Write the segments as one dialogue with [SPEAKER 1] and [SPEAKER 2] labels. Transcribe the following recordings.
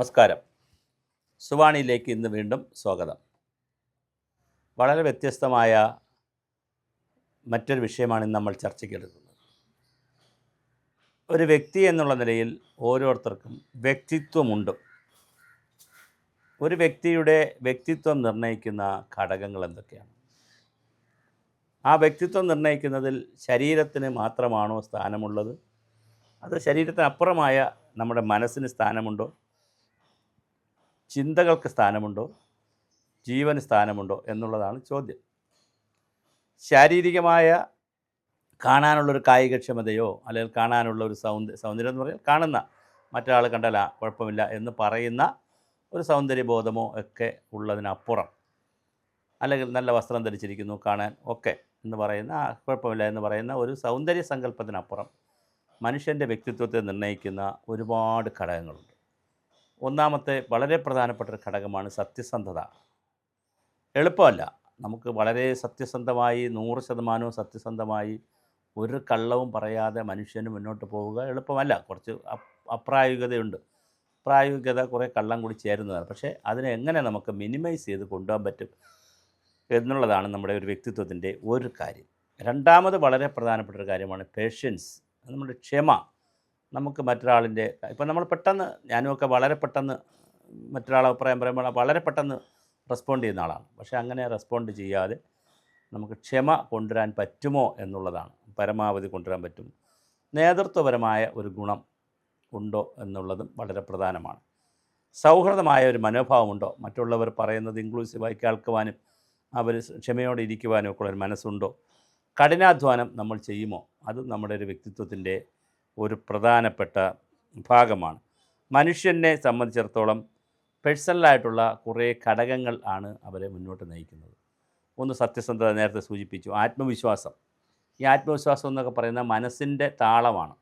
[SPEAKER 1] നമസ്കാരം. സുവാണിയിലേക്ക് ഇന്ന് വീണ്ടും സ്വാഗതം. വളരെ വ്യത്യസ്തമായ മറ്റൊരു വിഷയമാണ് ഇന്ന് നമ്മൾ ചർച്ചയ്ക്കെടുക്കുന്നത് ഒരു വ്യക്തി എന്നുള്ള നിലയിൽ ഓരോരുത്തർക്കും വ്യക്തിത്വമുണ്ട്. ഒരു വ്യക്തിയുടെ വ്യക്തിത്വം നിർണയിക്കുന്ന ഘടകങ്ങൾ എന്തൊക്കെയാണ്? ആ വ്യക്തിത്വം നിർണയിക്കുന്നതിൽ ശരീരത്തിന് മാത്രമാണോ സ്ഥാനമുള്ളത്? അത് ശരീരത്തിനപ്പുറമായ നമ്മുടെ മനസ്സിന് സ്ഥാനമുണ്ടോ? ചിന്തകൾക്ക് സ്ഥാനമുണ്ടോ? ജീവന് സ്ഥാനമുണ്ടോ? എന്നുള്ളതാണ് ചോദ്യം. ശാരീരികമായ കാണാനുള്ളൊരു കായികക്ഷമതയോ അല്ലെങ്കിൽ കാണാനുള്ള ഒരു സൗന്ദര്യ സൗന്ദര്യം എന്ന് പറഞ്ഞാൽ കാണുന്ന മറ്റൊരാൾ കണ്ടാൽ കുഴപ്പമില്ല എന്ന് പറയുന്ന ഒരു സൗന്ദര്യബോധമോ ഒക്കെ ഉള്ളതിനപ്പുറം അല്ലെങ്കിൽ നല്ല വസ്ത്രം ധരിച്ചിരിക്കുന്നു കാണാൻ ഒക്കെ എന്ന് പറയുന്ന കുഴപ്പമില്ല എന്ന് പറയുന്ന ഒരു സൗന്ദര്യ സങ്കല്പത്തിനപ്പുറം മനുഷ്യന്റെ വ്യക്തിത്വത്തെ നിർണയിക്കുന്ന ഒരുപാട് ഘടകങ്ങളുണ്ട്. ഒന്നാമത്തെ വളരെ പ്രധാനപ്പെട്ട ഒരു ഘടകമാണ് സത്യസന്ധത. എളുപ്പമല്ല. നമുക്ക് വളരെ സത്യസന്ധമായി നൂറ് ശതമാനവും സത്യസന്ധമായി ഒരു കള്ളവും പറയാതെ മനുഷ്യന് മുന്നോട്ട് പോവുക എളുപ്പമല്ല. കുറച്ച് അപ്- അപ്രായോഗികതയുണ്ട്. പ്രായോഗികത കുറേ കള്ളം കൂടി ചേരുന്നതാണ്. പക്ഷേ അതിനെ എങ്ങനെ നമുക്ക് മിനിമൈസ് ചെയ്ത് കൊണ്ടുപോകാൻ പറ്റും എന്നുള്ളതാണ് നമ്മുടെ ഒരു വ്യക്തിത്വത്തിന്റെ ഒരു കാര്യം. രണ്ടാമത് വളരെ പ്രധാനപ്പെട്ട ഒരു കാര്യമാണ് പേഷ്യൻസ് നമ്മുടെ ക്ഷമ. നമുക്ക് മറ്റൊരാളിന്റെ ഇപ്പം നമ്മൾ പെട്ടെന്ന് ഞാനുമൊക്കെ വളരെ പെട്ടെന്ന് മറ്റൊരാളെ അഭിപ്രായം പറയുമ്പോൾ വളരെ പെട്ടെന്ന് റെസ്പോണ്ട് ചെയ്യുന്ന ആളാണ്. പക്ഷേ അങ്ങനെ റെസ്പോണ്ട് ചെയ്യാതെ നമുക്ക് ക്ഷമ കൊണ്ടുവരാൻ പറ്റുമോ എന്നുള്ളതാണ്. പരമാവധി കൊണ്ടുവരാൻ പറ്റും. നേതൃത്വപരമായ ഒരു ഗുണം ഉണ്ടോ എന്നുള്ളതും വളരെ പ്രധാനമാണ്. സൗഹൃദമായ ഒരു മനോഭാവമുണ്ടോ മറ്റുള്ളവർ പറയുന്നത് ഇൻക്ലൂസീവായി കേൾക്കുവാനും അവർ ക്ഷമയോടെ ഇരിക്കുവാനും ഒക്കെ ഒരു മനസ്സുണ്ടോ? കഠിനാധ്വാനം നമ്മൾ ചെയ്യുമോ? അത് നമ്മുടെ ഒരു വ്യക്തിത്വത്തിന്റെ ഒരു പ്രധാനപ്പെട്ട ഭാഗമാണ്. മനുഷ്യനെ സംബന്ധിച്ചിടത്തോളം പേഴ്സണലായിട്ടുള്ള കുറേ ഘടകങ്ങൾ ആണ് അവരെ മുന്നോട്ട് നയിക്കുന്നത്. ഒന്ന് സത്യസന്ധത നേരത്തെ സൂചിപ്പിച്ചു ആത്മവിശ്വാസം. ഈ ആത്മവിശ്വാസം എന്നൊക്കെ പറയുന്ന മനസ്സിന്റെ താളമാണ്.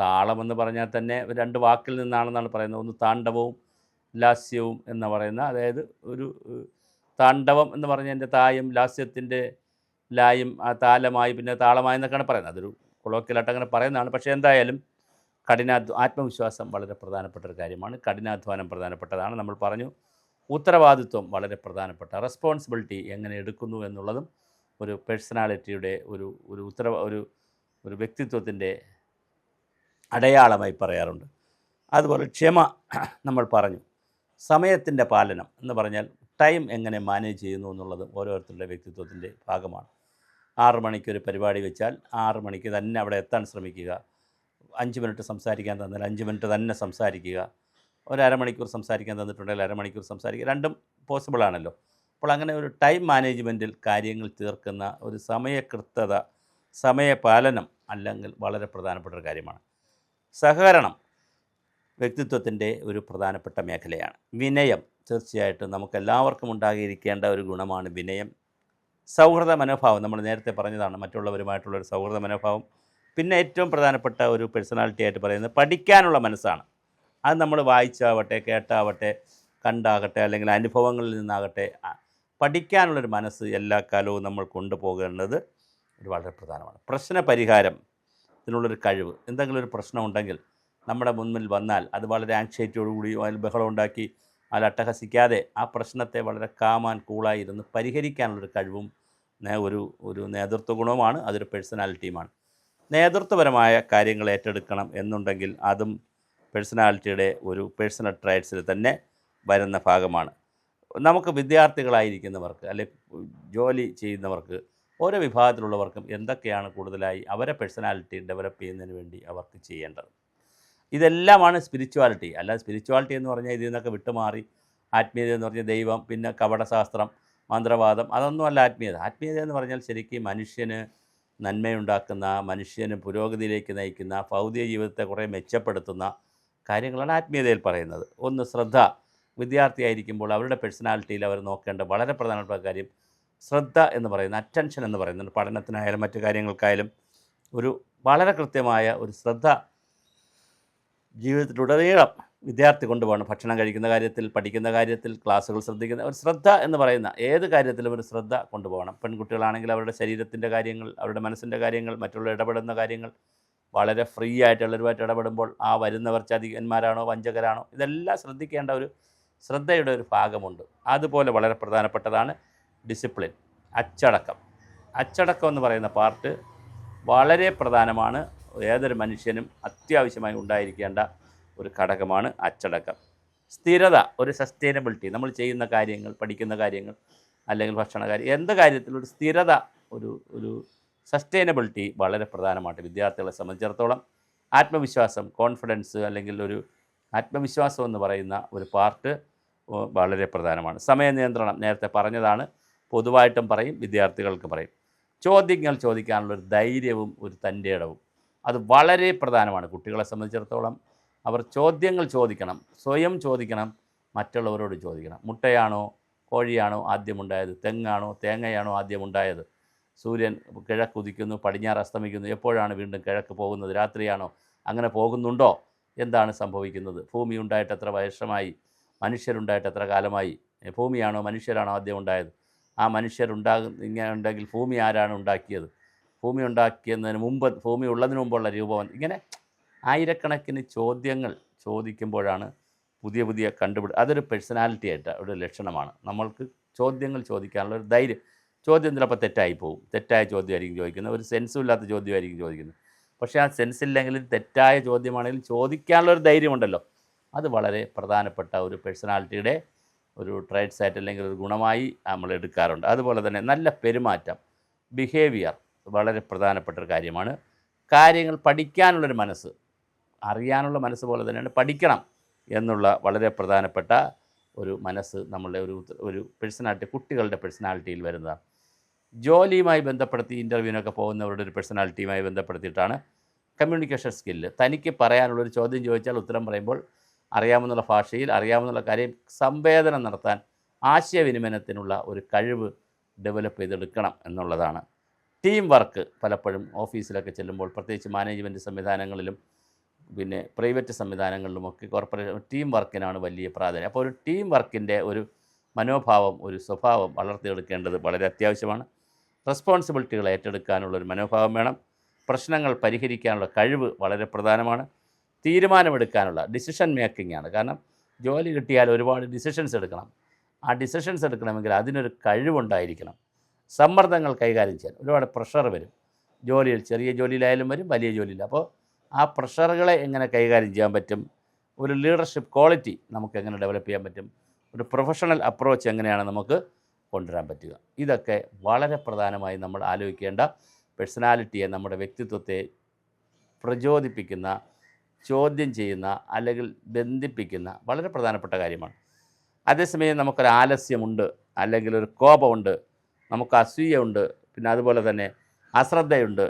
[SPEAKER 1] താളമെന്ന് പറഞ്ഞാൽ തന്നെ രണ്ട് വാക്കിൽ നിന്നാണെന്നാണ് പറയുന്നത്. ഒന്ന് താണ്ഡവവും ലാസ്യവും എന്ന് പറയുന്ന അതായത് ഒരു താണ്ഡവം എന്ന് പറഞ്ഞതിന്റെ തായും ലാസ്യത്തിന്റെ ലായും ആ താലമായി പിന്നെ താളമായി എന്നൊക്കെയാണ് പറയുന്നത്. അതൊരു കൊളോക്കിയലായിട്ട് അങ്ങനെ പറയുന്നതാണ്. പക്ഷേ എന്തായാലും കഠിനാധ്വ ആത്മവിശ്വാസം വളരെ പ്രധാനപ്പെട്ട ഒരു കാര്യമാണ്. കഠിനാധ്വാനം പ്രധാനപ്പെട്ടതാണ്. നമ്മൾ പറഞ്ഞു ഉത്തരവാദിത്വം വളരെ പ്രധാനപ്പെട്ട. റെസ്പോൺസിബിലിറ്റി എങ്ങനെ എടുക്കുന്നു എന്നുള്ളതും ഒരു പേഴ്സണാലിറ്റിയുടെ ഒരു ഒരു ഉത്തര ഒരു ഒരു വ്യക്തിത്വത്തിന്റെ അടയാളമായി പറയാറുണ്ട്. അതുപോലെ ക്ഷമ നമ്മൾ പറഞ്ഞു. സമയത്തിന്റെ പാലനം എന്ന് പറഞ്ഞാൽ ടൈം എങ്ങനെ മാനേജ് ചെയ്യുന്നു എന്നുള്ളത് ഓരോരുത്തരുടെ വ്യക്തിത്വത്തിന്റെ ഭാഗമാണ്. ആറ് മണിക്ക് ഒരു പരിപാടി വെച്ചാൽ ആറ് മണിക്ക് തന്നെ അവിടെ എത്താൻ ശ്രമിക്കുക. അഞ്ച് മിനിറ്റ് സംസാരിക്കാൻ തന്നാൽ അഞ്ച് മിനിറ്റ് തന്നെ സംസാരിക്കുക. ഒരു അരമണിക്കൂർ സംസാരിക്കാൻ തന്നിട്ടുണ്ടെങ്കിൽ അരമണിക്കൂർ സംസാരിക്കുക. രണ്ടും പോസിബിളാണല്ലോ അപ്പോൾ അങ്ങനെ ഒരു ടൈം മാനേജ്മെന്റിൽ കാര്യങ്ങൾ തീർക്കുന്ന ഒരു സമയകൃത്യത സമയപാലനം അല്ലെങ്കിൽ വളരെ പ്രധാനപ്പെട്ട ഒരു കാര്യമാണ്. സഹകരണം വ്യക്തിത്വത്തിന്റെ ഒരു പ്രധാനപ്പെട്ട മേഖലയാണ്. വിനയം തീർച്ചയായിട്ടും നമുക്കെല്ലാവർക്കും ഉണ്ടാകിയിരിക്കേണ്ട ഒരു ഗുണമാണ് വിനയം. സൗഹൃദ മനോഭാവം നമ്മൾ നേരത്തെ പറഞ്ഞതാണ് മറ്റുള്ളവരുമായിട്ടുള്ള ഒരു സൗഹൃദ മനോഭാവം. പിന്നെ ഏറ്റവും പ്രധാനപ്പെട്ട ഒരു പേഴ്സണാലിറ്റി ആയിട്ട് പറയുന്നത് പഠിക്കാനുള്ള മനസ്സാണ്. അത് നമ്മൾ വായിച്ചാവട്ടെ കേട്ടാവട്ടെ കണ്ടാകട്ടെ അല്ലെങ്കിൽ അനുഭവങ്ങളിൽ നിന്നാകട്ടെ പഠിക്കാനുള്ളൊരു മനസ്സ് എല്ലാ കാലവും നമ്മൾ കൊണ്ടുപോകേണ്ടത് ഒരു വളരെ പ്രധാനമാണ്. പ്രശ്ന പരിഹാരം ഇതിനുള്ളൊരു കഴിവ്. എന്തെങ്കിലും ഒരു പ്രശ്നം ഉണ്ടെങ്കിൽ നമ്മുടെ മുന്നിൽ വന്നാൽ അത് വളരെ ആങ്ഷൈറ്റിയോടുകൂടി അതിൽ ബഹളം ഉണ്ടാക്കി അതിൽ അട്ടഹസിക്കാതെ ആ പ്രശ്നത്തെ വളരെ കാമാൻ കൂളായി ഇരുന്ന് പരിഹരിക്കാനുള്ളൊരു കഴിവും ഒരു ഒരു നേതൃത്വ ഗുണവുമാണ്. അതൊരു പേഴ്സണാലിറ്റിയുമാണ് നേതൃത്വപരമായ കാര്യങ്ങൾ ഏറ്റെടുക്കണം എന്നുണ്ടെങ്കിൽ അതും പേഴ്സണാലിറ്റിയുടെ ഒരു പേഴ്സണൽ ട്രൈറ്റ്സിൽ തന്നെ വരുന്ന ഭാഗമാണ്. നമുക്ക് വിദ്യാർത്ഥികളായിരിക്കുന്നവർക്ക് അല്ലെ ജോലി ചെയ്യുന്നവർക്ക് ഓരോ വിഭാഗത്തിലുള്ളവർക്കും എന്തൊക്കെയാണ് കൂടുതലായി അവരെ പേഴ്സണാലിറ്റി ഡെവലപ്പ് ചെയ്യുന്നതിന് വേണ്ടി അവർക്ക് ചെയ്യേണ്ടത്? ഇതെല്ലാമാണ് സ്പിരിച്വാലിറ്റി അല്ല സ്പിരിച്വാലിറ്റി എന്ന് പറഞ്ഞാൽ ഇതിൽ നിന്നൊക്കെ വിട്ടുമാറി ആത്മീയത എന്ന് പറഞ്ഞാൽ ദൈവം പിന്നെ കപടശാസ്ത്രം മന്ത്രവാദം അതൊന്നുമല്ല ആത്മീയത. ആത്മീയത എന്ന് പറഞ്ഞാൽ ശരിക്കും മനുഷ്യന് നന്മയുണ്ടാക്കുന്ന മനുഷ്യന് പുരോഗതിയിലേക്ക് നയിക്കുന്ന ഭൗതിക ജീവിതത്തെ കുറേ മെച്ചപ്പെടുത്തുന്ന കാര്യങ്ങളാണ് ആത്മീയതയിൽ പറയുന്നത്. ഒന്ന് ശ്രദ്ധ. വിദ്യാർത്ഥിയായിരിക്കുമ്പോൾ അവരുടെ പേഴ്സണാലിറ്റിയിൽ അവർ നോക്കേണ്ട വളരെ പ്രധാനപ്പെട്ട കാര്യം ശ്രദ്ധ എന്ന് പറയുന്ന അറ്റൻഷൻ എന്ന് പറയുന്നത്. പഠനത്തിനായാലും മറ്റു കാര്യങ്ങൾക്കായാലും ഒരു വളരെ കൃത്യമായ ഒരു ശ്രദ്ധ ജീവിതത്തിലുടനീളം വിദ്യാർത്ഥി കൊണ്ടുപോകണം. ഭക്ഷണം കഴിക്കുന്ന കാര്യത്തിൽ പഠിക്കുന്ന കാര്യത്തിൽ ക്ലാസ്സുകൾ ശ്രദ്ധിക്കുന്ന ഒരു ശ്രദ്ധ എന്ന് പറയുന്ന ഏത് കാര്യത്തിലും ഒരു ശ്രദ്ധ കൊണ്ടുപോകണം. പെൺകുട്ടികളാണെങ്കിൽ അവരുടെ ശരീരത്തിന്റെ കാര്യങ്ങൾ അവരുടെ മനസ്സിന്റെ കാര്യങ്ങൾ മറ്റുള്ള ഇടപെടുന്ന കാര്യങ്ങൾ വളരെ ഫ്രീ ആയിട്ടുള്ളവരുമായിട്ട് ഇടപെടുമ്പോൾ ആ വരുന്നവർ ചതികന്മാരാണോ വഞ്ചകരാണോ ഇതെല്ലാം ശ്രദ്ധിക്കേണ്ട ഒരു ശ്രദ്ധയുടെ ഒരു ഭാഗമുണ്ട്. അതുപോലെ വളരെ പ്രധാനപ്പെട്ടതാണ് ഡിസിപ്ലിൻ അച്ചടക്കം. അച്ചടക്കം എന്ന് പറയുന്ന പാർട്ട് വളരെ പ്രധാനമാണ്. ഏതൊരു മനുഷ്യനും അത്യാവശ്യമായി ഉണ്ടായിരിക്കേണ്ട ഒരു ഘടകമാണ് അച്ചടക്കം. സ്ഥിരത ഒരു സസ്റ്റൈനബിലിറ്റി നമ്മൾ ചെയ്യുന്ന കാര്യങ്ങൾ പഠിക്കുന്ന കാര്യങ്ങൾ അല്ലെങ്കിൽ ഭക്ഷണ കാര്യം എന്ത് കാര്യത്തിലും ഒരു സ്ഥിരത ഒരു ഒരു സസ്റ്റൈനബിലിറ്റി വളരെ പ്രധാനമാണ് വിദ്യാർത്ഥികളെ സംബന്ധിച്ചിടത്തോളം ആത്മവിശ്വാസം കോൺഫിഡൻസ് അല്ലെങ്കിൽ ഒരു ആത്മവിശ്വാസം എന്ന് പറയുന്ന ഒരു പാർട്ട് വളരെ പ്രധാനമാണ്. സമയ നിയന്ത്രണം നേരത്തെ പറഞ്ഞതാണ്. പൊതുവായിട്ടും പറയും വിദ്യാർത്ഥികൾക്ക് പറയും. ചോദ്യങ്ങൾ ചോദിക്കാനുള്ള ഒരു ധൈര്യവും ഒരു തന്റെ ഇടവും. അത് വളരെ പ്രധാനമാണ്. കുട്ടികളെ സംബന്ധിച്ചിടത്തോളം അവർ ചോദ്യങ്ങൾ ചോദിക്കണം. സ്വയം ചോദിക്കണം. മറ്റുള്ളവരോട് ചോദിക്കണം. മുട്ടയാണോ കോഴിയാണോ ആദ്യമുണ്ടായത്? തെങ്ങാണോ തേങ്ങയാണോ ആദ്യമുണ്ടായത്? സൂര്യൻ കിഴക്ക് ഉദിക്കുന്നു പടിഞ്ഞാറ് അസ്തമിക്കുന്നു. എപ്പോഴാണ് വീണ്ടും കിഴക്ക് പോകുന്നത്? രാത്രിയാണോ? അങ്ങനെ പോകുന്നുണ്ടോ? എന്താണ് സംഭവിക്കുന്നത്? ഭൂമി ഉണ്ടായിട്ട് എത്ര വർഷമായി? മനുഷ്യരുണ്ടായിട്ട് എത്ര കാലമായി? ഭൂമിയാണോ മനുഷ്യരാണോ ആദ്യം ഉണ്ടായത് ആ മനുഷ്യരുണ്ടാകും ഇങ്ങനെ ഉണ്ടെങ്കിൽ ഭൂമി ആരാണ് ഉണ്ടാക്കിയത്? ഭൂമി ഉണ്ടാക്കിയതിന് മുമ്പ് ഭൂമി ഉള്ളതിന് മുമ്പുള്ള രൂപം ഇങ്ങനെ ആയിരക്കണക്കിന് ചോദ്യങ്ങൾ ചോദിക്കുമ്പോഴാണ് പുതിയ പുതിയ കണ്ടുപിടി അതൊരു പേഴ്സണാലിറ്റി ആയിട്ട് ഒരു ലക്ഷണമാണ്. നമ്മൾക്ക് ചോദ്യങ്ങൾ ചോദിക്കാനുള്ള ഒരു ധൈര്യം. ചോദ്യം ചിലപ്പോൾ തെറ്റായി പോകും തെറ്റായ ചോദ്യമായിരിക്കും ചോദിക്കുന്നത്. ഒരു സെൻസും ഇല്ലാത്ത ചോദ്യമായിരിക്കും ചോദിക്കുന്നത്. പക്ഷേ ആ സെൻസ് ഇല്ലെങ്കിലും തെറ്റായ ചോദ്യമാണെങ്കിലും ചോദിക്കാനുള്ള ഒരു ധൈര്യമുണ്ടല്ലോ. അത് വളരെ പ്രധാനപ്പെട്ട ഒരു പേഴ്സണാലിറ്റിയുടെ ഒരു ട്രേഡ്സ് ആയിട്ട് അല്ലെങ്കിൽ ഒരു ഗുണമായി നമ്മൾ എടുക്കാറുണ്ട്. അതുപോലെ തന്നെ നല്ല പെരുമാറ്റം ബിഹേവിയർ വളരെ പ്രധാനപ്പെട്ട ഒരു കാര്യമാണ്. കാര്യങ്ങൾ പഠിക്കാനുള്ളൊരു മനസ്സ് അറിയാനുള്ള മനസ്സ് പോലെ തന്നെയാണ് പഠിക്കണം എന്നുള്ള വളരെ പ്രധാനപ്പെട്ട ഒരു മനസ്സ് നമ്മളുടെ ഒരു ഒരു പേഴ്സണാലിറ്റി കുട്ടികളുടെ പേഴ്സണാലിറ്റിയിൽ വരുന്നതാണ്. ജോലിയുമായി ബന്ധപ്പെടുത്തി ഇന്റർവ്യൂവിനൊക്കെ പോകുന്നവരുടെ ഒരു പേഴ്സണാലിറ്റിയുമായി ബന്ധപ്പെടുത്തിയിട്ടാണ് കമ്മ്യൂണിക്കേഷൻ സ്കില്ല് തനിക്ക് പറയാനുള്ളൊരു ചോദ്യം ചോദിച്ചാൽ ഉത്തരം പറയുമ്പോൾ അറിയാമെന്നുള്ള ഭാഷയിൽ അറിയാമെന്നുള്ള കാര്യം സംവേദനം നടത്താൻ ആശയവിനിമയത്തിനുള്ള ഒരു കഴിവ് ഡെവലപ്പ് ചെയ്തെടുക്കണം എന്നുള്ളതാണ്. ടീം വർക്ക് പലപ്പോഴും ഓഫീസിലൊക്കെ ചെല്ലുമ്പോൾ പ്രത്യേകിച്ച് മാനേജ്മെന്റ് സംവിധാനങ്ങളിലും പിന്നെ പ്രൈവറ്റ് സംവിധാനങ്ങളിലും ഒക്കെ കോർപ്പറേഷൻ ടീം വർക്കിനാണ് വലിയ പ്രാധാന്യം. അപ്പോൾ ഒരു ടീം വർക്കിന്റെ ഒരു മനോഭാവം ഒരു സ്വഭാവം വളർത്തിയെടുക്കേണ്ടത് വളരെ അത്യാവശ്യമാണ്. റെസ്പോൺസിബിലിറ്റികൾ ഏറ്റെടുക്കാനുള്ള ഒരു മനോഭാവം വേണം. പ്രശ്നങ്ങൾ പരിഹരിക്കാനുള്ള കഴിവ് വളരെ പ്രധാനമാണ്. തീരുമാനമെടുക്കാനുള്ള ഡിസിഷൻ മേക്കിംഗ് ആണ്. കാരണം ജോലി കിട്ടിയാൽ ഒരുപാട് ഡിസിഷൻസ് എടുക്കണം. ആ ഡിസിഷൻസ് എടുക്കണമെങ്കിൽ അതിനൊരു കഴിവുണ്ടായിരിക്കണം. സമ്മർദ്ദങ്ങൾ കൈകാര്യം ചെയ്യാൻ ഒരുപാട് പ്രഷർ വരും. ജോലിയിൽ ചെറിയ ജോലിയിലായാലും വരും വലിയ ജോലിയിൽ അപ്പോൾ ആ പ്രഷറുകളെ എങ്ങനെ കൈകാര്യം ചെയ്യാൻ പറ്റും? ഒരു ലീഡർഷിപ്പ് ക്വാളിറ്റി നമുക്ക് എങ്ങനെ ഡെവലപ്പ് ചെയ്യാൻ പറ്റും? ഒരു പ്രൊഫഷണൽ അപ്രോച്ച് എങ്ങനെയാണ് നമുക്ക് കൊണ്ടുവരാൻ പറ്റുക? ഇതൊക്കെ വളരെ പ്രധാനമായി നമ്മൾ ആലോചിക്കേണ്ട പേഴ്സണാലിറ്റിയെ നമ്മുടെ വ്യക്തിത്വത്തെ പ്രചോദിപ്പിക്കുന്ന ചോദ്യം ചെയ്യുന്ന അല്ലെങ്കിൽ ബന്ധിപ്പിക്കുന്ന വളരെ പ്രധാനപ്പെട്ട കാര്യമാണ്. അതേസമയം നമുക്കൊരു ആലസ്യമുണ്ട് അല്ലെങ്കിൽ ഒരു കോപമുണ്ട്. നമുക്ക് അസൂയുണ്ട് പിന്നെ അതുപോലെ തന്നെ അശ്രദ്ധയുണ്ട്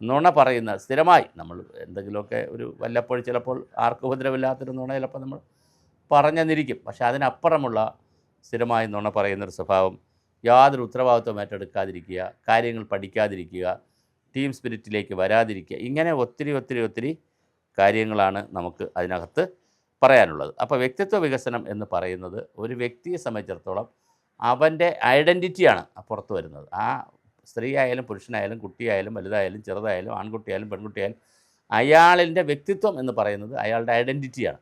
[SPEAKER 1] നുണ പറയുന്ന സ്ഥിരമായി നമ്മൾ എന്തെങ്കിലുമൊക്കെ ഒരു വല്ലപ്പോൾ ചിലപ്പോൾ ആർക്കും ഉപദ്രവമില്ലാത്തൊരു നുണ ചിലപ്പോൾ നമ്മൾ പറഞ്ഞെന്നിരിക്കും. പക്ഷെ അതിനപ്പുറമുള്ള സ്ഥിരമായി നുണ പറയുന്നൊരു സ്വഭാവം യാതൊരു ഉത്തരവാദിത്വം ഏറ്റെടുക്കാതിരിക്കുക കാര്യങ്ങൾ പഠിക്കാതിരിക്കുക ടീം സ്പിരിറ്റിലേക്ക് വരാതിരിക്കുക ഇങ്ങനെ ഒത്തിരി ഒത്തിരി ഒത്തിരി കാര്യങ്ങളാണ് നമുക്ക് അതിനകത്ത് പറയാനുള്ളത്. അപ്പോൾ വ്യക്തിത്വ വികസനം എന്ന് പറയുന്നത് ഒരു വ്യക്തിയെ സംബന്ധിച്ചിടത്തോളം അവന്റെ ഐഡന്റിറ്റിയാണ് പുറത്ത് വരുന്നത്. ആ സ്ത്രീ ആയാലും പുരുഷനായാലും കുട്ടിയായാലും വലുതായാലും ചെറുതായാലും ആൺകുട്ടിയായാലും പെൺകുട്ടിയായാലും അയാളിന്റെ വ്യക്തിത്വം എന്ന് പറയുന്നത് അയാളുടെ ഐഡന്റിറ്റിയാണ്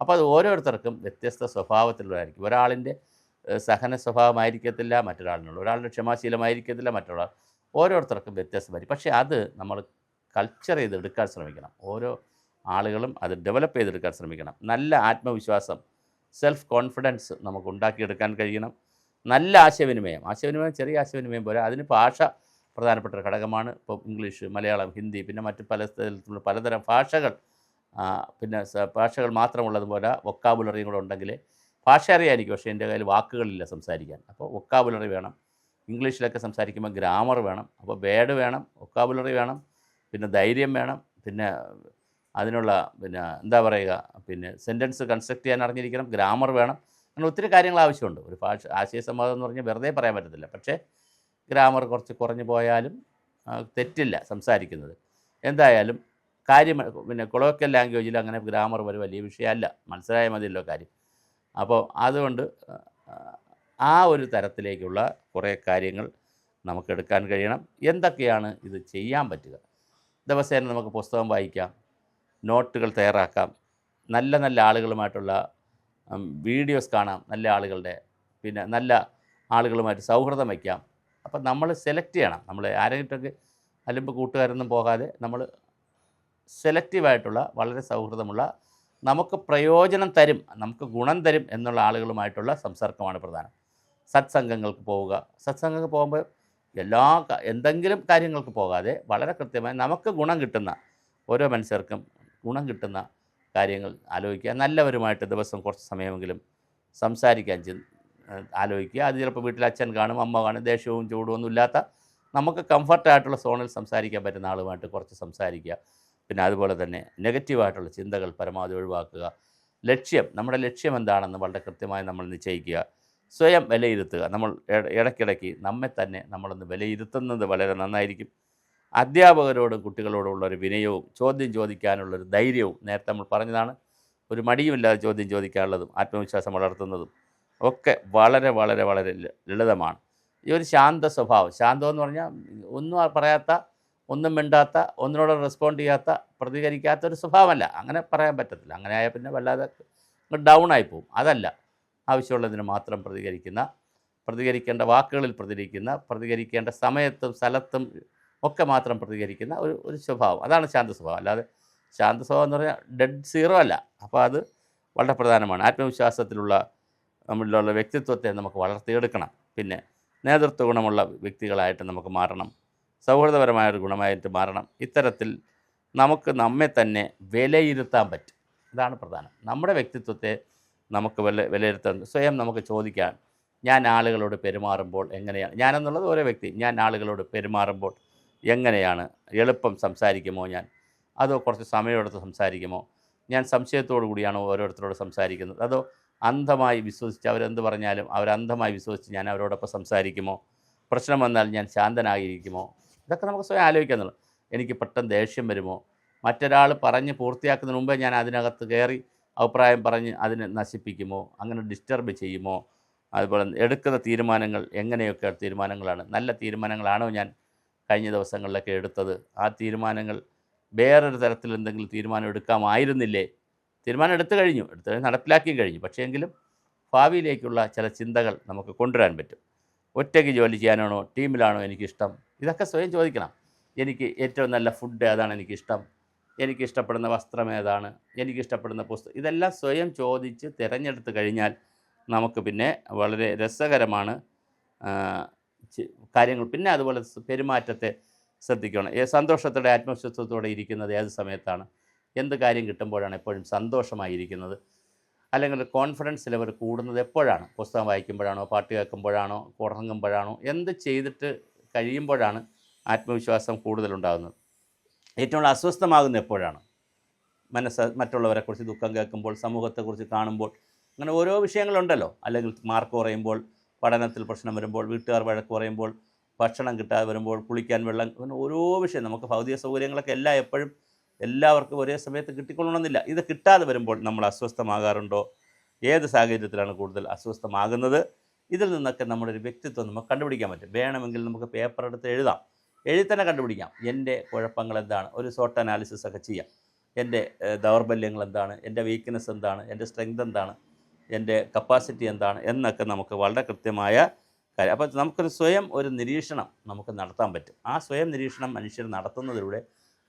[SPEAKER 1] അപ്പോൾ അത് ഓരോരുത്തർക്കും വ്യത്യസ്ത സ്വഭാവത്തിലുള്ളതായിരിക്കും. ഒരാളിന്റെ സഹന സ്വഭാവമായിരിക്കത്തില്ല മറ്റൊരാളിനുള്ള ഒരാളുടെ ക്ഷമാശീലമായിരിക്കത്തില്ല മറ്റൊരാൾ ഓരോരുത്തർക്കും വ്യത്യസ്തമായിരിക്കും. പക്ഷേ അത് നമ്മൾ കൾച്ചർ ചെയ്തെടുക്കാൻ ശ്രമിക്കണം. ഓരോ ആളുകളും അത് ഡെവലപ്പ് ചെയ്തെടുക്കാൻ ശ്രമിക്കണം. നല്ല ആത്മവിശ്വാസം സെൽഫ് കോൺഫിഡൻസ് നമുക്ക് ഉണ്ടാക്കിയെടുക്കാൻ കഴിയണം. നല്ല ആശയവിനിമയം. ആശയവിനിമയം ചെറിയ ആശയവിനിമയം പോലെ. അതിന് ഭാഷ പ്രധാനപ്പെട്ട ഒരു ഘടകമാണ്. ഇപ്പോൾ ഇംഗ്ലീഷ് മലയാളം ഹിന്ദി പിന്നെ മറ്റ് പല സ്ഥലത്തുള്ള പലതരം ഭാഷകൾ പിന്നെ ഭാഷകൾ മാത്രമുള്ളതുപോലെ വൊക്കാബുലറിയും കൂടെ ഉണ്ടെങ്കിൽ ഭാഷ അറിയാമായിരിക്കും പക്ഷേ എന്റെ കയ്യിൽ വാക്കുകളില്ല സംസാരിക്കാൻ. അപ്പോൾ വൊക്കാബുലറി വേണം. ഇംഗ്ലീഷിലൊക്കെ സംസാരിക്കുമ്പോൾ ഗ്രാമർ വേണം. അപ്പോൾ വേഡ് വേണം വൊക്കാബുലറി വേണം പിന്നെ ധൈര്യം വേണം പിന്നെ അതിനുള്ള പിന്നെ എന്താ പറയുക പിന്നെ സെന്റൻസ് കൺസ്ട്രക്ട് ചെയ്യാൻ അറിഞ്ഞിരിക്കണം. ഗ്രാമർ വേണം. അങ്ങനെ ഒത്തിരി കാര്യങ്ങൾ ആവശ്യമുണ്ട്. ഒരു ഭാഷ ആശയസംവാദം എന്ന് പറഞ്ഞാൽ വെറുതെ പറയാൻ പറ്റത്തില്ല. പക്ഷേ ഗ്രാമർ കുറച്ച് കുറഞ്ഞു പോയാലും തെറ്റില്ല സംസാരിക്കുന്നത്. എന്തായാലും കാര്യം പിന്നെ കൊളോക്കൽ ലാംഗ്വേജിൽ അങ്ങനെ ഗ്രാമർ ഒരു വലിയ വിഷയമല്ല. മനസ്സിലായ മതിയല്ലോ കാര്യം. അപ്പോൾ അതുകൊണ്ട് ആ, ഒരു തരത്തിലേക്കുള്ള കുറേ കാര്യങ്ങൾ നമുക്ക് എടുക്കാൻ കഴിയണം. എന്തൊക്കെയാണ് ഇത് ചെയ്യാൻ പറ്റുക? ദിവസേന നമുക്ക് പുസ്തകം വായിക്കാം നോട്ടുകൾ തയ്യാറാക്കാം. നല്ല നല്ല ആളുകളുമായിട്ടുള്ള വീഡിയോസ് കാണാം നല്ല ആളുകളുടെ പിന്നെ നല്ല ആളുകളുമായിട്ട് സൗഹൃദം വയ്ക്കാം. അപ്പം നമ്മൾ സെലക്ട് ചെയ്യണം. നമ്മൾ ആരെങ്കിലൊക്കെ അലുമ്പ് കൂട്ടുകാരൊന്നും പോകാതെ നമ്മൾ സെലക്റ്റീവായിട്ടുള്ള വളരെ സൗഹൃദമുള്ള നമുക്ക് പ്രയോജനം തരും നമുക്ക് ഗുണം തരും എന്നുള്ള ആളുകളുമായിട്ടുള്ള സംസർഗമാണ് പ്രധാനം. സത്സംഗങ്ങൾക്ക് പോവുക. സത്സംഗങ്ങൾക്ക് പോകുമ്പോൾ എല്ലാ എന്തെങ്കിലും കാര്യങ്ങൾക്ക് പോകാതെ വളരെ കൃത്യമായി നമുക്ക് ഗുണം കിട്ടുന്ന ഓരോ മനുഷ്യർക്കും ഗുണം കിട്ടുന്ന കാര്യങ്ങൾ ആലോചിക്കുക. നല്ലവരുമായിട്ട് ദിവസം കുറച്ച് സമയമെങ്കിലും സംസാരിക്കാൻ ആലോചിക്കുക. അത് ചിലപ്പോൾ വീട്ടിൽ അച്ഛൻ കാണും അമ്മ കാണും ദേഷ്യവും ചൂടും ഒന്നും ഇല്ലാത്ത നമുക്ക് കംഫർട്ടായിട്ടുള്ള സോണിൽ സംസാരിക്കാൻ പറ്റുന്ന ആളുമായിട്ട് കുറച്ച് സംസാരിക്കുക. പിന്നെ അതുപോലെ തന്നെ നെഗറ്റീവായിട്ടുള്ള ചിന്തകൾ പരമാവധി ഒഴിവാക്കുക. ലക്ഷ്യം നമ്മുടെ ലക്ഷ്യം എന്താണെന്ന് വളരെ കൃത്യമായി നമ്മൾ നിശ്ചയിക്കുക. സ്വയം വിലയിരുത്തുക. നമ്മൾ ഇട- ഇടയ്ക്കിടയ്ക്ക് നമ്മെ തന്നെ നമ്മളൊന്ന് വിലയിരുത്തുന്നത് വളരെ നന്നായിരിക്കും. അധ്യാപകരോടും കുട്ടികളോടുമുള്ള ഒരു വിനയവും ചോദ്യം ചോദിക്കാനുള്ളൊരു ധൈര്യവും നേരത്തെ നമ്മൾ പറഞ്ഞതാണ്. ഒരു മടിയുമില്ലാതെ ചോദ്യം ചോദിക്കാനുള്ളതും ആത്മവിശ്വാസം വളർത്തുന്നതും ഒക്കെ വളരെ വളരെ വളരെ ലളിതമാണ്. ഈ ഒരു ശാന്ത സ്വഭാവം ശാന്തം എന്ന് പറഞ്ഞാൽ ഒന്നും പറയാത്ത ഒന്നും മിണ്ടാത്ത ഒന്നിനോട് റെസ്പോണ്ട് ചെയ്യാത്ത പ്രതികരിക്കാത്ത ഒരു സ്വഭാവമല്ല. അങ്ങനെ പറയാൻ പറ്റത്തില്ല. അങ്ങനെ ആയാൽ പിന്നെ വല്ലാതെ ഡൗൺ ആയി പോകും അതല്ല. ആവശ്യമുള്ളതിന് മാത്രം പ്രതികരിക്കുന്ന പ്രതികരിക്കേണ്ട വാക്കുകളിൽ പ്രതികരിക്കുന്ന പ്രതികരിക്കേണ്ട സമയത്തും സ്ഥലത്തും ഒക്കെ മാത്രം പ്രതികരിക്കുന്ന ഒരു ഒരു സ്വഭാവം. അതാണ് ശാന്ത സ്വഭാവം. അല്ലാതെ ശാന്ത സ്വഭാവം എന്ന് പറഞ്ഞാൽ ഡെഡ് സീറോ അല്ല. അപ്പോൾ അത് വളരെ പ്രധാനമാണ്. ആത്മവിശ്വാസത്തിലുള്ള നമ്മളിലുള്ള വ്യക്തിത്വത്തെ നമുക്ക് വളർത്തിയെടുക്കണം. പിന്നെ നേതൃത്വ ഗുണമുള്ള വ്യക്തികളായിട്ട് നമുക്ക് മാറണം. സൗഹൃദപരമായ ഒരു ഗുണമായിട്ട് മാറണം. ഇത്തരത്തിൽ നമുക്ക് നമ്മെ തന്നെ വിലയിരുത്താൻ പറ്റും. ഇതാണ് പ്രധാനം. നമ്മുടെ വ്യക്തിത്വത്തെ നമുക്ക് വില വിലയിരുത്താൻ സ്വയം നമുക്ക് ചോദിക്കാൻ ഞാൻ ആളുകളോട് പെരുമാറുമ്പോൾ എങ്ങനെയാണ്? ഞാനെന്നുള്ളത് ഓരോ വ്യക്തി. ഞാൻ ആളുകളോട് പെരുമാറുമ്പോൾ എങ്ങനെയാണ് എളുപ്പം സംസാരിക്കുമോ ഞാൻ? അതോ കുറച്ച് സമയമെടുത്ത് സംസാരിക്കുമോ? ഞാൻ സംശയത്തോടു കൂടിയാണ് ഓരോരുത്തരോട് സംസാരിക്കുന്നത്. അതോ അന്ധമായി വിശ്വസിച്ച് അവരെന്ത് പറഞ്ഞാലും അവരന്ധമായി വിശ്വസിച്ച് ഞാൻ അവരോടൊപ്പം സംസാരിക്കുമോ? പ്രശ്നം വന്നാൽ ഞാൻ ശാന്തനായിരിക്കുമോ? ഇതൊക്കെ നമുക്ക് സ്വയം ആലോചിക്കാന്നുള്ളൂ. എനിക്ക് പെട്ടെന്ന് ദേഷ്യം വരുമോ? മറ്റൊരാൾ പറഞ്ഞ് പൂർത്തിയാക്കുന്നതിന് മുമ്പേ ഞാൻ അതിനകത്ത് കയറി അഭിപ്രായം പറഞ്ഞ് അതിനെ നശിപ്പിക്കുമോ? അങ്ങനെ ഡിസ്റ്റർബ് ചെയ്യുമോ? അതുപോലെ എടുക്കുന്ന തീരുമാനങ്ങൾ എങ്ങനെയൊക്കെ തീരുമാനങ്ങളാണ്? നല്ല തീരുമാനങ്ങളാണോ ഞാൻ കഴിഞ്ഞ ദിവസങ്ങളിലൊക്കെ എടുത്തത്. ആ തീരുമാനങ്ങൾ വേറൊരു തരത്തിൽ എന്തെങ്കിലും തീരുമാനം എടുക്കാമായിരുന്നില്ലേ? തീരുമാനം എടുത്തു കഴിഞ്ഞു. എടുത്തു നടപ്പിലാക്കിയും കഴിഞ്ഞു. പക്ഷേ എങ്കിലും ഭാവിയിലേക്കുള്ള ചില ചിന്തകൾ നമുക്ക് കൊണ്ടുവരാൻ പറ്റും. ഒറ്റയ്ക്ക് ജോലി ചെയ്യാനാണോ? ടീമിലാണോ എനിക്കിഷ്ടം? ഇതൊക്കെ സ്വയം ചോദിക്കണം. എനിക്ക് ഏറ്റവും നല്ല ഫുഡ് ഏതാണ് എനിക്കിഷ്ടം? എനിക്കിഷ്ടപ്പെടുന്ന വസ്ത്രം ഏതാണ്? എനിക്കിഷ്ടപ്പെടുന്ന പുസ്തകം. ഇതെല്ലാം സ്വയം ചോദിച്ച് തിരഞ്ഞെടുത്ത് കഴിഞ്ഞാൽ നമുക്ക് പിന്നെ വളരെ രസകരമാണ് കാര്യങ്ങൾ. പിന്നെ അതുപോലെ പെരുമാറ്റത്തെ ശ്രദ്ധിക്കണം. സന്തോഷത്തോടെ ആത്മവിശ്വാസത്തോടെ ഇരിക്കുന്നത് ഏത് സമയത്താണ്? എന്ത് കാര്യം കിട്ടുമ്പോഴാണ് എപ്പോഴും സന്തോഷമായിരിക്കുന്നത്? അല്ലെങ്കിൽ കോൺഫിഡൻസ് ലെവൽ കൂടുന്നത് എപ്പോഴാണ്? പുസ്തകം വായിക്കുമ്പോഴാണോ? പാട്ട് കേൾക്കുമ്പോഴാണോ? ഉറങ്ങുമ്പോഴാണോ? എന്ത് ചെയ്തിട്ട് കഴിയുമ്പോഴാണ് ആത്മവിശ്വാസം കൂടുതലുണ്ടാകുന്നത്? ഏറ്റവും അസ്വസ്ഥമാകുന്നത് എപ്പോഴാണ്? മനസ്സ് മറ്റുള്ളവരെക്കുറിച്ച് ദുഃഖം കേൾക്കുമ്പോൾ സമൂഹത്തെക്കുറിച്ച് കാണുമ്പോൾ അങ്ങനെ ഓരോ വിഷയങ്ങളുണ്ടല്ലോ. അല്ലെങ്കിൽ മാർക്ക് കുറയുമ്പോൾ പഠനത്തിൽ പ്രശ്നം വരുമ്പോൾ വീട്ടുകാർ വഴക്ക് പറയുമ്പോൾ ഭക്ഷണം കിട്ടാതെ വരുമ്പോൾ കുളിക്കാൻ വെള്ളം അങ്ങനെ ഓരോ വിഷയം. നമുക്ക് ഭൗതിക സൗകര്യങ്ങളൊക്കെ എല്ലാം എപ്പോഴും എല്ലാവർക്കും ഒരേ സമയത്ത് കിട്ടിക്കൊള്ളണമെന്നില്ല. ഇത് കിട്ടാതെ വരുമ്പോൾ നമ്മൾ അസ്വസ്ഥമാകാറുണ്ടോ? ഏത് സാഹചര്യത്തിലാണ് കൂടുതൽ അസ്വസ്ഥമാകുന്നത്? ഇതിൽ നിന്നൊക്കെ നമ്മുടെ ഒരു വ്യക്തിത്വം നമുക്ക് കണ്ടുപിടിക്കാൻ പറ്റും. വേണമെങ്കിൽ നമുക്ക് പേപ്പർ എടുത്ത് എഴുതാം. എഴുതി തന്നെ കണ്ടുപിടിക്കാം. എന്റെ കുഴപ്പങ്ങൾ എന്താണ്? ഒരു ഷോർട്ട് അനാലിസിസ് ഒക്കെ ചെയ്യാം. എന്റെ ദൗർബല്യങ്ങൾ എന്താണ്? എന്റെ വീക്ക്നെസ് എന്താണ്? എന്റെ സ്ട്രെങ്ത് എന്താണ്? എന്റെ കപ്പാസിറ്റി എന്താണ് എന്നൊക്കെ നമുക്ക് വളരെ കൃത്യമായ കാര്യം. അപ്പോൾ നമുക്കൊരു സ്വയം ഒരു നിരീക്ഷണം നമുക്ക് നടത്താൻ പറ്റും. ആ സ്വയം നിരീക്ഷണം മനുഷ്യർ നടത്തുന്നതിലൂടെ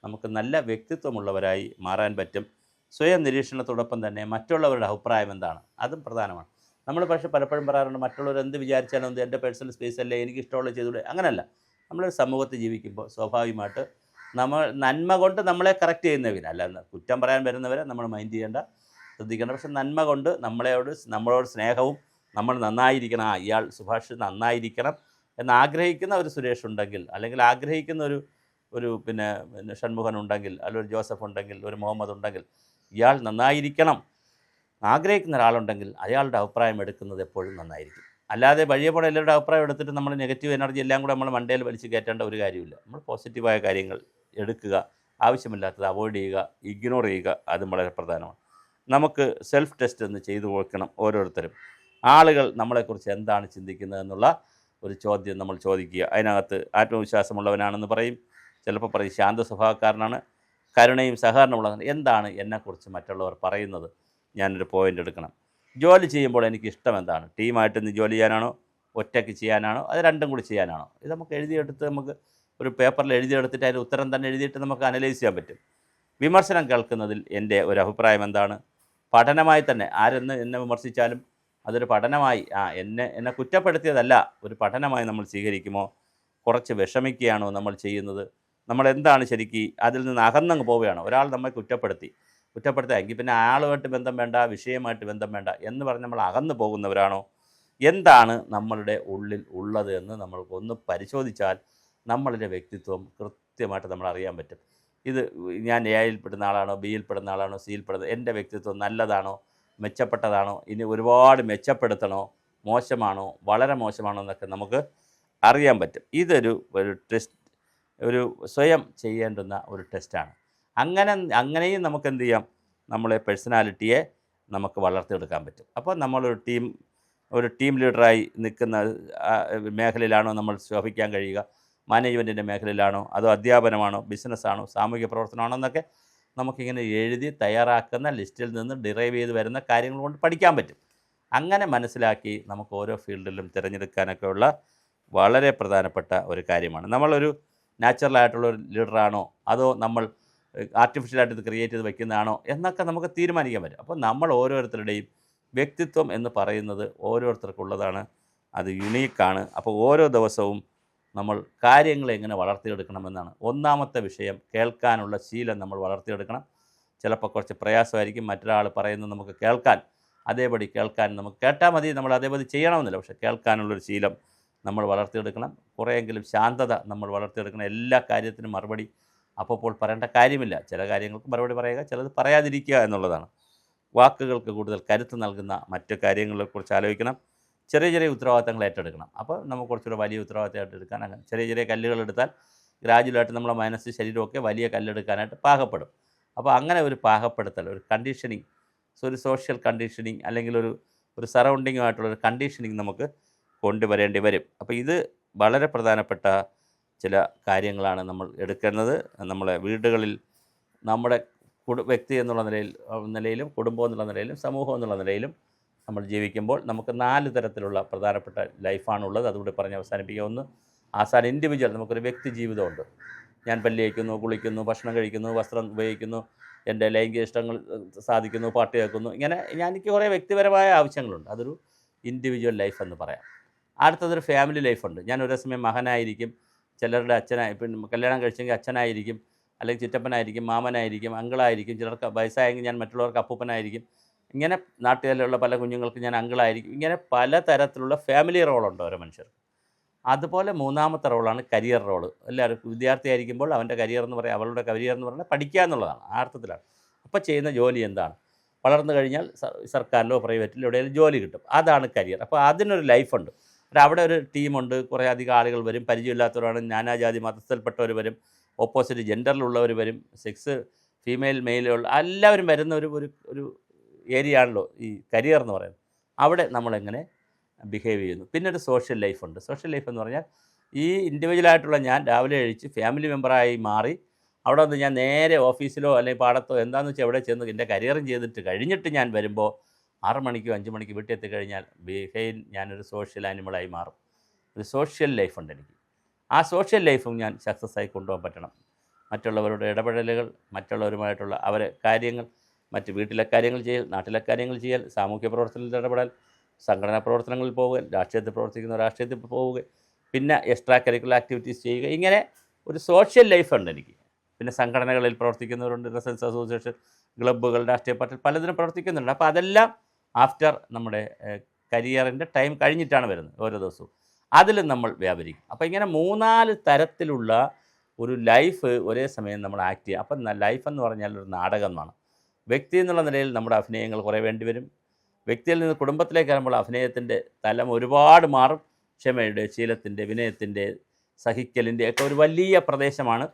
[SPEAKER 1] നമുക്ക് നല്ല വ്യക്തിത്വമുള്ളവരായി മാറാൻ പറ്റും. സ്വയം നിരീക്ഷണത്തോടൊപ്പം തന്നെ മറ്റുള്ളവരുടെ അഭിപ്രായം എന്താണ്? അതും പ്രധാനമാണ്. നമ്മൾ പക്ഷേ പലപ്പോഴും പറയാറുണ്ട് മറ്റുള്ളവർ എന്ത് വിചാരിച്ചാലും എന്ത് എന്റെ പേഴ്സണൽ സ്പേസ് അല്ലേ എനിക്ക് ഇഷ്ടമുള്ള ചെയ്തുകൂടെ? അങ്ങനെയല്ല നമ്മളൊരു സമൂഹത്തിൽ ജീവിക്കുമ്പോൾ സ്വാഭാവികമായിട്ട് നമ്മൾ നന്മ കൊണ്ട് നമ്മളെ കറക്റ്റ് ചെയ്യുന്നവരല്ല കുറ്റം പറയാൻ വരുന്നവരെ നമ്മൾ മൈൻഡ് ചെയ്യേണ്ട ശ്രദ്ധിക്കേണ്ട പക്ഷെ നന്മ കൊണ്ട് നമ്മളോട് നമ്മളോട് സ്നേഹവും നമ്മൾ നന്നായിരിക്കണം. ഇയാൾ സുഭാഷ് നന്നായിരിക്കണം എന്ന് ആഗ്രഹിക്കുന്ന ഒരു സുരേഷ് ഉണ്ടെങ്കിൽ അല്ലെങ്കിൽ ആഗ്രഹിക്കുന്ന ഒരു ഒരു പിന്നെ ഷൺമുഖൻ ഉണ്ടെങ്കിൽ അല്ലെങ്കിൽ ഒരു ജോസഫ് ഉണ്ടെങ്കിൽ ഒരു മുഹമ്മദ് ഉണ്ടെങ്കിൽ ഇയാൾ നന്നായിരിക്കണം. ആഗ്രഹിക്കുന്ന ഒരാളുണ്ടെങ്കിൽ അയാളുടെ അഭിപ്രായം എടുക്കുന്നത് എപ്പോഴും നന്നായിരിക്കും. അല്ലാതെ വഴിയെ പോലെ എല്ലാവരുടെ അഭിപ്രായം എടുത്തിട്ട് നമ്മൾ നെഗറ്റീവ് എനർജി എല്ലാം കൂടെ നമ്മൾ മണ്ടയിൽ വലിച്ച് കയറ്റേണ്ട ഒരു കാര്യമില്ല. നമ്മൾ പോസിറ്റീവായ കാര്യങ്ങൾ എടുക്കുക ആവശ്യമില്ലാത്തത് അവോയ്ഡ് ചെയ്യുക ഇഗ്നോർ ചെയ്യുക അതും വളരെ പ്രധാനമാണ്. നമുക്ക് സെൽഫ് ടെസ്റ്റ് ഒന്ന് ചെയ്തു കൊടുക്കണം ഓരോരുത്തരും. ആളുകൾ നമ്മളെക്കുറിച്ച് എന്താണ് ചിന്തിക്കുന്നത് എന്നുള്ള ഒരു ചോദ്യം നമ്മൾ ചോദിക്കുക. അതിനകത്ത് ആത്മവിശ്വാസമുള്ളവനാണെന്ന് പറയും. ചിലപ്പോൾ പറയും ശാന്ത സ്വഭാവക്കാരനാണ്. കരുണയും സഹകരണമുള്ളതാണ് എന്താണ് എന്നെക്കുറിച്ച് മറ്റുള്ളവർ പറയുന്നത്? ഞാനൊരു പോയിന്റ് എടുക്കണം. ജോലി ചെയ്യുമ്പോൾ എനിക്ക് ഇഷ്ടം എന്താണ്? ടീമായിട്ട് ഇന്ന് ജോലി ചെയ്യാനാണോ? ഒറ്റയ്ക്ക് ചെയ്യാനാണോ? അത് രണ്ടും കൂടി ചെയ്യാനാണോ? ഇത് നമുക്ക് എഴുതിയെടുത്ത് നമുക്ക് ഒരു പേപ്പറിൽ എഴുതിയെടുത്തിട്ട് അതിന്റെ ഉത്തരം തന്നെ എഴുതിയിട്ട് നമുക്ക് അനലൈസ് ചെയ്യാൻ പറ്റും. വിമർശനം കേൾക്കുന്നതിൽ എന്റെ ഒരു അഭിപ്രായം എന്താണ്? പഠനമായി തന്നെ ആരെന്ന് എന്നെ വിമർശിച്ചാലും അതൊരു പഠനമായി ആ എന്നെ എന്നെ കുറ്റപ്പെടുത്തിയതല്ല ഒരു പഠനമായി നമ്മൾ സ്വീകരിക്കുമോ? കുറച്ച് വിഷമിക്കുകയാണോ നമ്മൾ ചെയ്യുന്നത്? നമ്മൾ എന്താണ് ശരിക്ക് അതിൽ നിന്ന് അകന്നങ്ങ് പോവുകയാണോ? ഒരാൾ നമ്മെ കുറ്റപ്പെടുത്തി കുറ്റപ്പെടുത്തുക എങ്കിൽ പിന്നെ ആളുമായിട്ട് ബന്ധം വേണ്ട വിഷയമായിട്ട് ബന്ധം വേണ്ട എന്ന് പറഞ്ഞ് നമ്മൾ അകന്നു പോകുന്നവരാണോ? എന്താണ് നമ്മളുടെ ഉള്ളിൽ ഉള്ളത് എന്ന് നമ്മൾക്കൊന്ന് പരിശോധിച്ചാൽ നമ്മളുടെ വ്യക്തിത്വം കൃത്യമായിട്ട് നമ്മൾ അറിയാൻ പറ്റും. ഇത് ഞാൻ എയിൽ പെടുന്ന ആളാണോ ബിയിൽ പെടുന്ന ആളാണോ സിയിൽ പെടുന്ന എന്റെ വ്യക്തിത്വം നല്ലതാണോ മെച്ചപ്പെട്ടതാണോ ഇനി ഒരുപാട് മെച്ചപ്പെടുത്തണോ മോശമാണോ വളരെ മോശമാണോ എന്നൊക്കെ നമുക്ക് അറിയാൻ പറ്റും. ഇതൊരു ഒരു ടെസ്റ്റ് ഒരു സ്വയം ചെയ്യേണ്ടുന്ന ഒരു ടെസ്റ്റാണ്. അങ്ങനെ അങ്ങനെയും നമുക്ക് എന്ത് ചെയ്യാം? നമ്മളെ പേഴ്സണാലിറ്റിയെ നമുക്ക് വളർത്തിയെടുക്കാൻ പറ്റും. അപ്പോൾ നമ്മളൊരു ടീം ഒരു ടീം ലീഡറായി നിൽക്കുന്ന മേഖലയിലാണോ നമ്മൾ ശോഭിക്കാൻ കഴിയുക? മാനേജ്മെന്റിന്റെ മേഖലയിലാണോ? അതോ അധ്യാപനമാണോ? ബിസിനസ്സാണോ? സാമൂഹിക പ്രവർത്തനമാണോ? എന്നൊക്കെ നമുക്കിങ്ങനെ എഴുതി തയ്യാറാക്കുന്ന ലിസ്റ്റിൽ നിന്ന് ഡിറൈവ് ചെയ്ത് വരുന്ന കാര്യങ്ങൾ കൊണ്ട് പഠിക്കാൻ പറ്റും. അങ്ങനെ മനസ്സിലാക്കി നമുക്ക് ഓരോ ഫീൽഡിലും തിരഞ്ഞെടുക്കാനൊക്കെയുള്ള വളരെ പ്രധാനപ്പെട്ട ഒരു കാര്യമാണ്. നമ്മളൊരു നാച്ചുറലായിട്ടുള്ള ഒരു ലീഡറാണോ? അതോ നമ്മൾ ആർട്ടിഫിഷ്യലായിട്ട് ഇത് ക്രിയേറ്റ് ചെയ്ത് വെക്കുന്നതാണോ? എന്നൊക്കെ നമുക്ക് തീരുമാനിക്കാൻ പറ്റും. അപ്പോൾ നമ്മൾ ഓരോരുത്തരുടെയും വ്യക്തിത്വം എന്ന് പറയുന്നത് ഓരോരുത്തർക്കുള്ളതാണ്. അത് യുണീക്കാണ്. അപ്പോൾ ഓരോ ദിവസവും നമ്മൾ കാര്യങ്ങൾ എങ്ങനെ വളർത്തിയെടുക്കണമെന്നാണ്. ഒന്നാമത്തെ വിഷയം കേൾക്കാനുള്ള ശീലം നമ്മൾ വളർത്തിയെടുക്കണം. ചിലപ്പോൾ കുറച്ച് പ്രയാസമായിരിക്കും. മറ്റൊരാൾ പറയുന്നത് നമുക്ക് കേൾക്കാൻ അതേപടി കേൾക്കാൻ നമുക്ക് കേട്ടാൽ മതി. നമ്മൾ അതേപടി ചെയ്യണമെന്നില്ല. പക്ഷേ കേൾക്കാനുള്ളൊരു ശീലം നമ്മൾ വളർത്തിയെടുക്കണം. കുറേയെങ്കിലും ശാന്തത നമ്മൾ വളർത്തിയെടുക്കണം. എല്ലാ കാര്യത്തിനും മറുപടി. അപ്പോൾ പറയേണ്ട കാര്യമില്ല. ചില കാര്യങ്ങൾക്ക് മറുപടി പറയുക ചിലത് പറയാതിരിക്കുക എന്നുള്ളതാണ്. വാക്കുകൾക്ക് കൂടുതൽ കരുത്ത് നൽകുന്ന മറ്റു കാര്യങ്ങളെക്കുറിച്ച് ആലോചിക്കണം. ചെറിയ ചെറിയ ഉത്തരവാദിത്തങ്ങൾ ഏറ്റെടുക്കണം. അപ്പോൾ നമുക്ക് കുറച്ചുകൂടെ വലിയ ഉത്തരവാദിത്തമായിട്ട് എടുക്കാൻ അങ്ങനെ ചെറിയ ചെറിയ കല്ലുകൾ എടുത്താൽ ഗ്രാജുവലായിട്ട് നമ്മുടെ മനസ്സ് ശരീരമൊക്കെ വലിയ കല്ലെടുക്കാനായിട്ട് പാകപ്പെടും. അപ്പോൾ അങ്ങനെ ഒരു പാകപ്പെടുത്തൽ ഒരു കണ്ടീഷനിങ് സോ ഒരു സോഷ്യൽ കണ്ടീഷനിങ് അല്ലെങ്കിൽ ഒരു ഒരു സറൗണ്ടിങ്ങുമായിട്ടുള്ള ഒരു കണ്ടീഷനിങ് നമുക്ക് കൊണ്ടുവരേണ്ടി വരും. അപ്പോൾ ഇത് വളരെ പ്രധാനപ്പെട്ട ചില കാര്യങ്ങളാണ് നമ്മൾ എടുക്കുന്നത് നമ്മളെ വീടുകളിൽ നമ്മുടെ കുടു വ്യക്തി എന്നുള്ള നിലയിൽ നിലയിലും കുടുംബം എന്നുള്ള നിലയിലും സമൂഹം എന്നുള്ള നിലയിലും നമ്മൾ ജീവിക്കുമ്പോൾ നമുക്ക് നാല് തരത്തിലുള്ള പ്രധാനപ്പെട്ട ലൈഫാണുള്ളത്. അതുകൂടി പറഞ്ഞ് അവസാനിപ്പിക്കുക ഒന്ന് ആസാൻ ഇൻഡിവിജ്വൽ നമുക്കൊരു വ്യക്തി ജീവിതമുണ്ട്. ഞാൻ പല്ലി തേക്കുന്നു കുളിക്കുന്നു ഭക്ഷണം കഴിക്കുന്നു വസ്ത്രം ഉപയോഗിക്കുന്നു എന്റെ ലൈംഗിക ഇഷ്ടങ്ങൾ സാധിക്കുന്നു പാട്ട് കേൾക്കുന്നു. ഇങ്ങനെ ഞാൻ എനിക്ക് കുറേ വ്യക്തിപരമായ ആവശ്യങ്ങളുണ്ട്. അതൊരു ഇൻഡിവിജ്വൽ ലൈഫ് എന്ന് പറയാം. അടുത്തതൊരു ഫാമിലി ലൈഫുണ്ട് ഞാൻ ഒരേ സമയം മകനായിരിക്കും. ചിലരുടെ അച്ഛനായി പിന്നെ കല്യാണം കഴിച്ചെങ്കിൽ അച്ഛനായിരിക്കും. അല്ലെങ്കിൽ ചിറ്റപ്പനായിരിക്കും മാമനായിരിക്കും അങ്കിളായിരിക്കും. ചിലർക്ക് വയസ്സായെങ്കിൽ ഞാൻ മറ്റുള്ളവർക്ക് അപ്പൂപ്പനായിരിക്കും. ഇങ്ങനെ നാട്ടിലുള്ള പല കുഞ്ഞുങ്ങൾക്ക് ഞാൻ അങ്കിളായിരിക്കും. ഇങ്ങനെ പല തരത്തിലുള്ള ഫാമിലി റോളുണ്ട് ഓരോ മനുഷ്യർ അതുപോലെ മൂന്നാമത്തെ റോളാണ് കരിയർ റോൾ എല്ലാവർക്കും വിദ്യാർത്ഥിയായിരിക്കുമ്പോൾ അവന്റെ കരിയർ എന്ന് പറയുക അവളുടെ കരിയർ എന്ന് പറഞ്ഞാൽ പഠിക്കുക എന്നുള്ളതാണ് ആ അർത്ഥത്തിലാണ്. അപ്പോൾ ചെയ്യുന്ന ജോലി എന്താണ്? വളർന്നു കഴിഞ്ഞാൽ സർക്കാരിലോ പ്രൈവറ്റിലോ എവിടെയെങ്കിലും ജോലി കിട്ടും. അതാണ് കരിയർ അപ്പോൾ അതിനൊരു ലൈഫുണ്ട് അവിടെ ഒരു ടീമുണ്ട് കുറേ അധികം ആളുകൾ വരും പരിചയമില്ലാത്തവരാണ് നാനാജാതി മതത്തിൽപ്പെട്ടവർ വരും ഓപ്പോസിറ്റ് ജെൻഡറിലുള്ളവർ വരും സെക്സ് ഫീമെയിൽ മെയിലുള്ള എല്ലാവരും വരുന്ന ഒരു ഒരു ഏരിയ ആണല്ലോ ഈ കരിയർ എന്ന് പറയുന്നത്. അവിടെ നമ്മളെങ്ങനെ ബിഹേവ് ചെയ്യുന്നു. പിന്നെ ഒരു സോഷ്യൽ ലൈഫുണ്ട് സോഷ്യൽ ലൈഫ് എന്ന് പറഞ്ഞാൽ ഈ ഇൻഡിവിജ്വലായിട്ടുള്ള ഞാൻ രാവിലെ കഴിച്ച് ഫാമിലി മെമ്പറായി മാറി അവിടെ നിന്ന് ഞാൻ നേരെ ഓഫീസിലോ അല്ലെങ്കിൽ പാടത്തോ എന്താണെന്ന് വെച്ചാൽ എവിടെ ചെന്ന് എന്റെ കരിയറും ചെയ്തിട്ട് കഴിഞ്ഞിട്ട് ഞാൻ വരുമ്പോൾ ആറ് മണിക്കോ അഞ്ച് മണിക്ക് വീട്ടിൽ എത്തിക്കഴിഞ്ഞാൽ ബിഹേവ് ഞാനൊരു സോഷ്യൽ ആനിമളായി മാറും. ഒരു സോഷ്യൽ ലൈഫുണ്ട് എനിക്ക്. ആ സോഷ്യൽ ലൈഫും ഞാൻ സക്സസ് ആയി കൊണ്ടുപോകാൻ പറ്റണം. മറ്റുള്ളവരുടെ ഇടപെടലുകൾ മറ്റുള്ളവരുമായിട്ടുള്ള അവരെ കാര്യങ്ങൾ മറ്റ് വീട്ടിലെ കാര്യങ്ങൾ ചെയ്യൽ നാട്ടിലെ കാര്യങ്ങൾ ചെയ്യൽ സാമൂഹ്യ പ്രവർത്തനത്തിൽ ഇടപെടൽ സംഘടനാ പ്രവർത്തനങ്ങളിൽ പോവുക രാഷ്ട്രീയത്തിൽ പ്രവർത്തിക്കുന്ന രാഷ്ട്രീയത്തിൽ പോവുക പിന്നെ എക്സ്ട്രാ കരിക്കുലർ ആക്ടിവിറ്റീസ് ചെയ്യുക. ഇങ്ങനെ ഒരു സോഷ്യൽ ലൈഫുണ്ട് എനിക്ക്. പിന്നെ സംഘടനകളിൽ പ്രവർത്തിക്കുന്നവരുണ്ട് റെസൻസ് അസോസിയേഷൻ ക്ലബ്ബുകൾ രാഷ്ട്രീയ പാർട്ടി പലതിനും പ്രവർത്തിക്കുന്നുണ്ട്. അപ്പോൾ അതെല്ലാം ആഫ്റ്റർ നമ്മുടെ കരിയറിന്റെ ടൈം കഴിഞ്ഞിട്ടാണ് വരുന്നത് ഓരോ ദിവസവും. അതിലും നമ്മൾ വ്യാപരിക്കും. അപ്പോൾ ഇങ്ങനെ മൂന്നാൽ തരത്തിലുള്ള ഒരു ലൈഫ് ഒരേ സമയം നമ്മൾ ആക്ട് ചെയ്യുക. അപ്പം ലൈഫ് എന്ന് പറഞ്ഞാൽ ഒരു നാടകമാണ്. വ്യക്തി എന്നുള്ള നിലയിൽ നമ്മുടെ അഭിനയങ്ങൾ കുറേ വേണ്ടി വരും. വ്യക്തിയിൽ നിന്ന് കുടുംബത്തിലേക്ക് വരുമ്പോൾ അഭിനയത്തിന്റെ തലം ഒരുപാട് മാറും. ക്ഷമയുടെ ശീലത്തിന്റെ വിനയത്തിന്റെ സഹിക്കലിന്റെ ഒക്കെ ഒരു വലിയ പ്രദേശമാണ്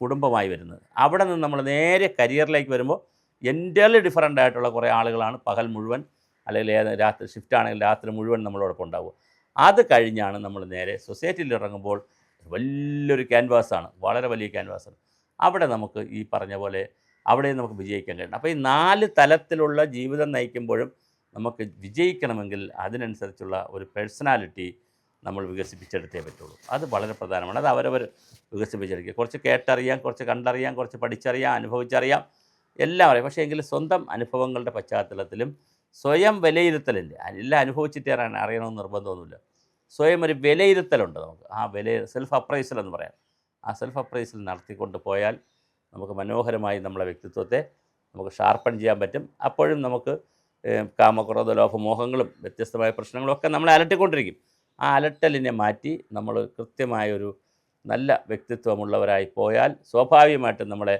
[SPEAKER 1] കുടുംബമായി വരുന്നത്. അവിടെ നിന്ന് നമ്മൾ നേരെ കരിയറിലേക്ക് വരുമ്പോൾ എന്റർലി ഡിഫറന്റ് ആയിട്ടുള്ള കുറേ ആളുകളാണ് പകൽ മുഴുവൻ അല്ലെങ്കിൽ ഏത് രാത്രി ഷിഫ്റ്റ് ആണെങ്കിൽ രാത്രി മുഴുവൻ നമ്മളോടൊപ്പം ഉണ്ടാവുക. അത് കഴിഞ്ഞാണ് നമ്മൾ നേരെ സൊസൈറ്റിയിൽ ഇറങ്ങുമ്പോൾ വലിയൊരു ക്യാൻവാസാണ് വളരെ വലിയ ക്യാൻവാസാണ് അവിടെ നമുക്ക് ഈ പറഞ്ഞ പോലെ അവിടെ നമുക്ക് വിജയിക്കാൻ കഴിയണം അപ്പോൾ ഈ നാല് തലത്തിലുള്ള ജീവിതം നയിക്കുമ്പോഴും നമുക്ക് വിജയിക്കണമെങ്കിൽ അതിനനുസരിച്ചുള്ള ഒരു പേഴ്സണാലിറ്റി നമ്മൾ വികസിപ്പിച്ചെടുത്തേ പറ്റുള്ളൂ. അത് വളരെ പ്രധാനമാണ്. അത് അവരവർ വികസിപ്പിച്ചെടുക്കുക. കുറച്ച് കേട്ടറിയാം കുറച്ച് കണ്ടറിയാം കുറച്ച് പഠിച്ചറിയാം അനുഭവിച്ചറിയാം എല്ലാം അറിയാം. പക്ഷേ എങ്കിലും സ്വന്തം അനുഭവങ്ങളുടെ പശ്ചാത്തലത്തിലും സ്വയം വിലയിരുത്തലിന്റെ എല്ലാം അനുഭവിച്ചിട്ട് അറിയണം അറിയണമെന്ന് നിർബന്ധമൊന്നുമില്ല. സ്വയം ഒരു വിലയിരുത്തലുണ്ട് നമുക്ക്. ആ വില സെൽഫ് അപ്രൈസൽ എന്ന് പറയാം. ആ സെൽഫ് അപ്രൈസൽ നടത്തിക്കൊണ്ട് പോയാൽ നമുക്ക് മനോഹരമായി നമ്മളെ വ്യക്തിത്വത്തെ നമുക്ക് ഷാർപ്പൺ ചെയ്യാൻ പറ്റും. അപ്പോഴും നമുക്ക് കാമക്രോധ ലോഭമോഹങ്ങളും വ്യത്യസ്തമായ പ്രശ്നങ്ങളും ഒക്കെ നമ്മളെ അലട്ടിക്കൊണ്ടിരിക്കും. ആ അലട്ടലിനെ മാറ്റി നമ്മൾ കൃത്യമായൊരു നല്ല വ്യക്തിത്വമുള്ളവരായി പോയാൽ സ്വാഭാവികമായിട്ടും നമ്മളെ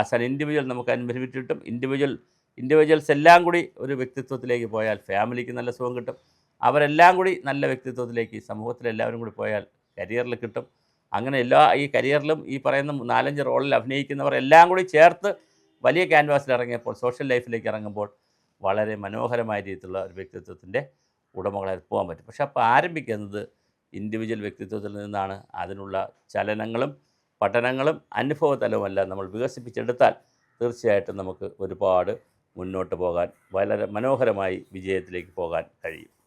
[SPEAKER 1] ആസ് ആൻ ഇൻഡിവിജ്വൽ നമുക്ക് അനുഭവിച്ച് കിട്ടും. ഇൻഡിവിജ്വൽ ഇൻഡിവിജ്വൽസ് എല്ലാം കൂടി ഒരു വ്യക്തിത്വത്തിലേക്ക് പോയാൽ ഫാമിലിക്ക് നല്ല സുഖം കിട്ടും. അവരെല്ലാം കൂടി നല്ല വ്യക്തിത്വത്തിലേക്ക് സമൂഹത്തിലെല്ലാവരും കൂടി പോയാൽ കരിയറിൽ കിട്ടും. അങ്ങനെ എല്ലാ ഈ കരിയറിലും ഈ പറയുന്ന നാലഞ്ച് റോളിൽ അഭിനയിക്കുന്നവർ എല്ലാം കൂടി ചേർത്ത് വലിയ ക്യാൻവാസിൽ ഇറങ്ങിയപ്പോൾ സോഷ്യൽ ലൈഫിലേക്ക് ഇറങ്ങുമ്പോൾ വളരെ മനോഹരമായ രീതിയിലുള്ള ഒരു വ്യക്തിത്വത്തിന്റെ ഉടമകളായി പോകാൻ പറ്റും. പക്ഷെ അപ്പോൾ ആരംഭിക്കുന്നത് ഇൻഡിവിജ്വൽ വ്യക്തിത്വത്തിൽ നിന്നാണ്. അതിനുള്ള ചലനങ്ങളും പഠനങ്ങളും അനുഭവതലവുമെല്ലാം നമ്മൾ വികസിപ്പിച്ചെടുത്താൽ തീർച്ചയായിട്ടും നമുക്ക് ഒരുപാട് മുന്നോട്ട് പോകാൻ വളരെ മനോഹരമായി വിജയത്തിലേക്ക് പോകാൻ കഴിയും.